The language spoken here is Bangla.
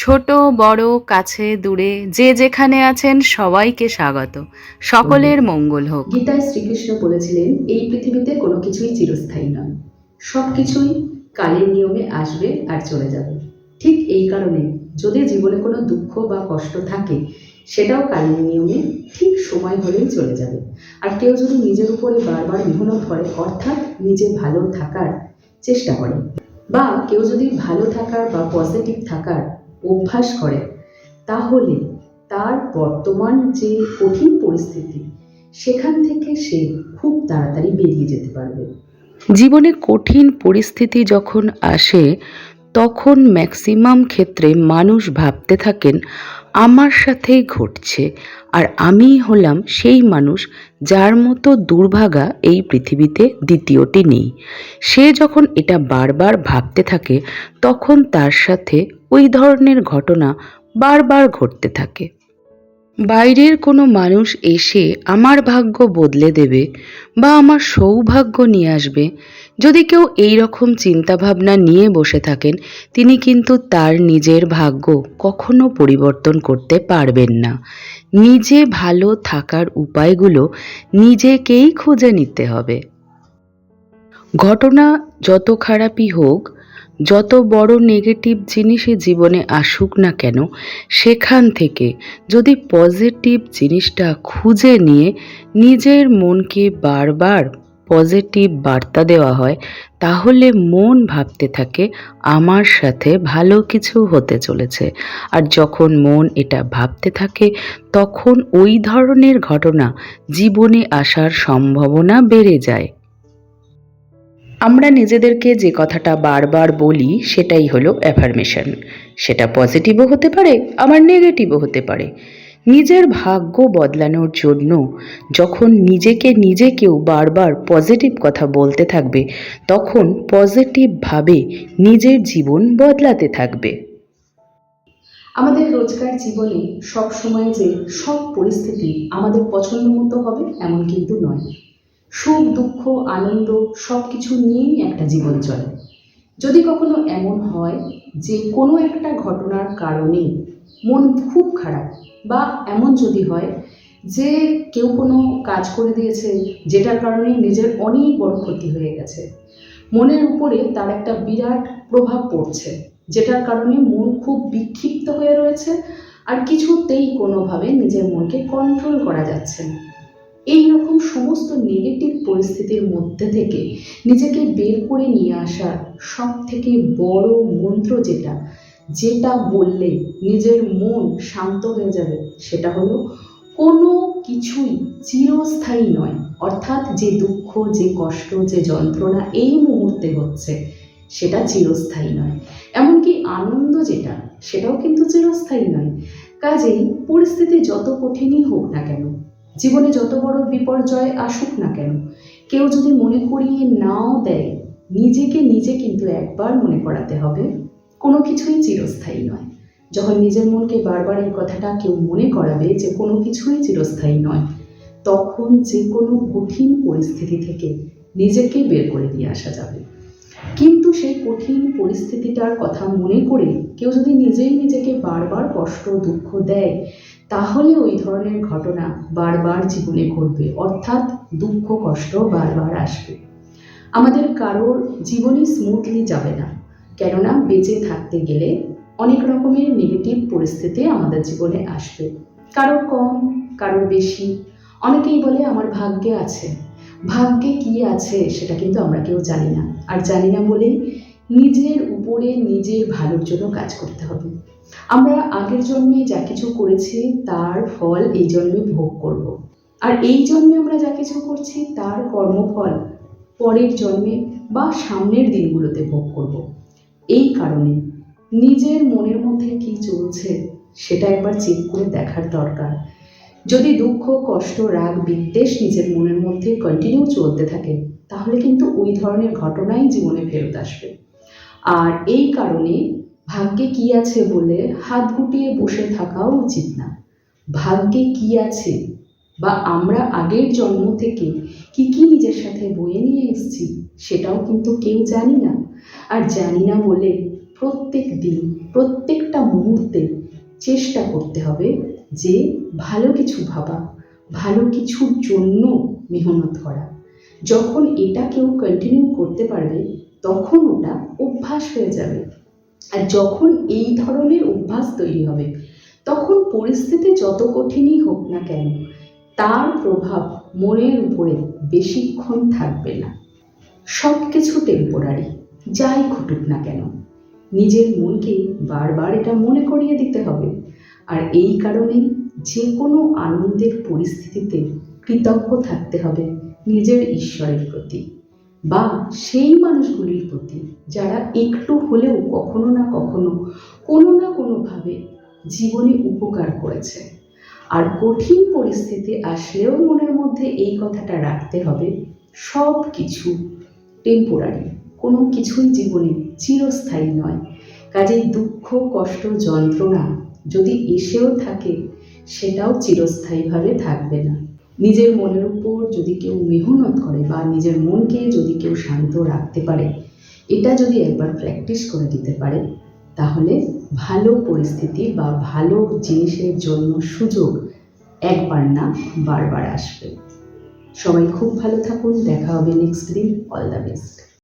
ছোট, বড়, কাছে, দূরে, যে যেখানে আছেন সবাইকে স্বাগত। সকলের মঙ্গল হোক। গীতায় শ্রীকৃষ্ণ বলেছিলেন, এই পৃথিবীতে কোনো কিছুই চিরস্থায়ী নয়। সব কিছুই কালের নিয়মে আসবে আর চলে যাবে। ঠিক এই কারণে যদি জীবনে কোনো দুঃখ বা কষ্ট থাকে, সেটাও কালের নিয়মে ঠিক সময় হলেই চলে যাবে। আর কেউ যদি নিজের উপরে বারবার মেহনত করে, অর্থাৎ নিজে ভালো থাকার চেষ্টা করে, বা কেউ যদি ভালো থাকার বা পজিটিভ থাকার অভ্যাস করে, তাহলে তার বর্তমান যে কঠিন পরিস্থিতি, সেখান থেকে সে খুব তাড়াতাড়ি বেরিয়ে যেতে পারবে। জীবনে কঠিন পরিস্থিতি যখন আসে, তখন ম্যাক্সিমাম ক্ষেত্রে মানুষ ভাবতে থাকেন আমার সাথেই ঘটছে আর আমি হলাম সেই মানুষ যার মতো দুর্ভাগা এই পৃথিবীতে দ্বিতীয়টি নেই। সে যখন এটা বারবার ভাবতে থাকে, তখন তার সাথে ওই ধরনের ঘটনা বারবার ঘটতে থাকে। বাইরের কোনো মানুষ এসে আমার ভাগ্য বদলে দেবে বা আমার সৌভাগ্য নিয়ে আসবে। যদি কেউ এই রকম চিন্তাভাবনা নিয়ে বসে থাকেন, তিনি কিন্তু তার নিজের ভাগ্য কখনো পরিবর্তন করতে পারবেন না। নিজে ভালো থাকার উপায়গুলো নিজেকেই খুঁজে নিতে হবে। ঘটনা যত খারাপই হোক, যত বড় নেগেটিভ জিনিসই জীবনে আসুক না কেন, সেখান থেকে যদি পজিটিভ জিনিসটা খুঁজে নিয়ে নিজের মনকে বারবার পজিটিভ বার্তা দেওয়া হয়, তাহলে মন ভাবতে থাকে, আমার সাথে ভালো কিছু হতে চলেছে। আর যখন মন এটা ভাবতে থাকে, তখন ওই ধরনের ঘটনা জীবনে আসার সম্ভাবনা বেড়ে যায়। আমরা নিজেদেরকে যে কথাটা বারবার বলি, সেটাই হলো অ্যাফার্মেশন সেটা পজিটিভও হতে পারে, আবার নেগেটিভও হতে পারে। নিজের ভাগ্য বদলানোর জন্য যখন নিজেকে নিজে কেউ বারবার পজিটিভ কথা বলতে থাকবে, তখন পজিটিভভাবে নিজের জীবন বদলাতে থাকবে। আমাদের রোজকার জীবনে সব সময় যে সব পরিস্থিতি আমাদের পছন্দ মতো হবে, এমন কিন্তু নয়। সুখ, দুঃখ, আনন্দ সব কিছু নিয়েই একটা জীবন চলে। যদি কখনো এমন হয় যে কোনো একটা ঘটনার কারণে মন খুব খারাপ বা এমন যদি হয় যে কেউ কোনো কাজ করে দিয়েছে যেটার কারণে নিজের অনেক বড় ক্ষতি হয়ে গেছে, মনের উপরে তার একটা বিরাট প্রভাব পড়ছে, যেটার কারণে মন খুব বিক্ষিপ্ত হয়ে রয়েছে আর কিছুতেই কোনোভাবে নিজের মনকে কন্ট্রোল করা যাচ্ছে না। এই রকম সমস্ত নেগেটিভ পরিস্থিতির মধ্যে থেকে নিজেকে বের করে নিয়ে আসার সব থেকে বড় মন্ত্র যেটা যেটা বললে নিজের মন শান্ত হয়ে যাবে, সেটা হলো কোনো কিছুই চিরস্থায়ী নয়। অর্থাৎ যে দুঃখ, যে কষ্ট, যে যন্ত্রণা এই মুহূর্তে হচ্ছে, সেটা চিরস্থায়ী নয়। এমনকি আনন্দ যেটা, সেটাও কিন্তু চিরস্থায়ী নয়। কাজেই পরিস্থিতি যত কঠিনই হোক না কেন জীবনে যত বড় বিপর্যয় আসুক না কেন, কেউ যদি মনে করিয়ে নাও দেয়, নিজেকে নিজে কিন্তু একবার মনে করাতে হবে। কোনো কিছুই চিরস্থায়ী নয়। যখন নিজের মনকে বারবার এই কথাটা কেউ মনে করাবে যে কোনো কিছুই চিরস্থায়ী নয়, তখন যে কোনো কঠিন পরিস্থিতি থেকে নিজেকে বের করে দিয়ে আসা যাবে। কিন্তু সেই কঠিন পরিস্থিতিটার কথা মনে করে কেউ যদি নিজেই নিজেকে বারবার কষ্ট, দুঃখ দেয় তাহলে ওই ধরনের ঘটনা বারবার জীবনে ঘটবে, অর্থাৎ দুঃখ, কষ্ট বারবার আসবে। আমাদের কারোর জীবনই স্মুথলি যাবে না, কেননা বেঁচে থাকতে গেলে অনেক রকমের নেগেটিভ পরিস্থিতি আমাদের জীবনে আসবে। কারোর কম, কারোর বেশি। অনেকেই বলে, আমার ভাগ্যে আছে। ভাগ্যে কি আছে সেটা কিন্তু আমরা কেউ জানি না। আর জানি না বলেই নিজের উপরে নিজের ভালোর জন্য কাজ করতে হবে। আমরা আগের জন্মে যা কিছু করেছি, তার ফল এই জন্মে ভোগ করব। আর এই জন্মে আমরা যা কিছু করছি, তার কর্মফল পরের জন্মে বা সামনের দিনগুলোতে ভোগ করব। এই কারণে নিজের মনের মধ্যে কি চলছে, সেটা একবার চেক করে দেখার দরকার যদি দুঃখ, কষ্ট, রাগ, বিদ্বেষ নিজের মনের মধ্যে কন্টিনিউ চলতে থাকে, তাহলে কিন্তু ওই ধরনের ঘটনাই জীবনে ফেরত আসবে আর এই কারণে ভাগ্যে কি আছে বলে হাত গুটিয়ে বসে থাকাও উচিত না। ভাগ্যে কি আছে বা আমরা আগের জন্ম থেকে কি কি নিজের সাথে বয়ে নিয়ে এসেছি সেটাও কিন্তু কেউ জানি না। আর জানি না বলে প্রত্যেক দিন, প্রত্যেকটা মুহূর্তে চেষ্টা করতে হবে যে ভালো কিছু ভাবা, ভালো কিছুর জন্য মেহনত করা। যখন এটা কেউ কন্টিনিউ করতে পারবে, তখন ওটা অভ্যাস হয়ে যাবে। আর যখন এই ধরনের অভ্যাস তৈরি হবে, তখন পরিস্থিতি যত কঠিনই হোক না কেন, তার প্রভাব মনের উপরে বেশিক্ষণ থাকবে না। সব কিছু টেম্পোরারি যাই ঘটুক না কেন, নিজের মনকে বারবার এটা মনে করিয়ে দিতে হবে। আর এই কারণে যে কোনো আনন্দের পরিস্থিতিতে কৃতজ্ঞ থাকতে হবে নিজের ঈশ্বরের প্রতি। বা সেই মানুষগুলির প্রতি যারা একটু হলেও কখনো না কখনো কোনো না কোনোভাবে জীবনে উপকার করেছে। আর কঠিন পরিস্থিতি আসলেও মনের মধ্যে এই কথাটা রাখতে হবে সব কিছু টেম্পোরারি কোনো কিছুই জীবনে চিরস্থায়ী নয়। কাজেই দুঃখ, কষ্ট, যন্ত্রণা যদি এসেও থাকে, সেটাও চিরস্থায়ীভাবে থাকবে না। নিজের মনের উপর যদি কেউ মেহনত করে বা নিজের মনকে যদি কেউ শান্ত রাখতে পারে, এটা যদি একবার প্র্যাকটিস করে দিতে পারে, তাহলে ভালো পরিস্থিতি বা ভালো জিনিসের জন্য সুযোগ একবার না বারবার আসবে। সবাই খুব ভালো থাকুন, দেখা হবে নেক্সট দিন। All the best